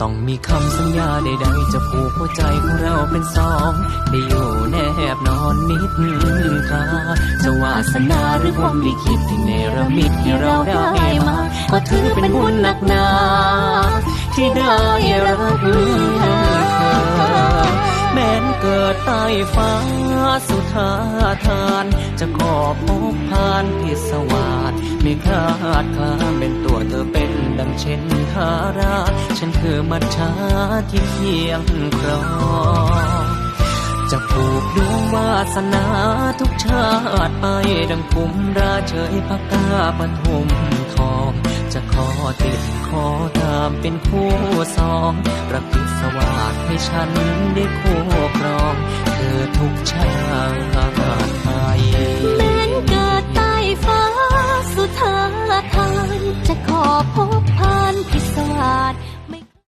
ต้องมีคำสัญญาใดๆจะผูกหัวใจของเราเป็นสองได้อยู่แนบนอนนิดคราจะวาสนาหรือความลิขิตที่เนรมิตให้เราได้มาก็ถือเป็นบุญหนักหนาที่ได้รักเธอแม้นเกิดใต้ฟ้าสุธาทาน จะขอพบผ่านพิศวาสไม่คลาดคลาเป็นตัวเธอเป็น เช่นทารา ฉันคือมัจฉาที่เพียงครองจะผูกดวงวาสนาทุกชาติไปดังกุมราเฉยพักกาปทุมทอง จะขอติดขอตามเป็นคู่สอง ประพิสวาสให้ฉันได้คู่ครอง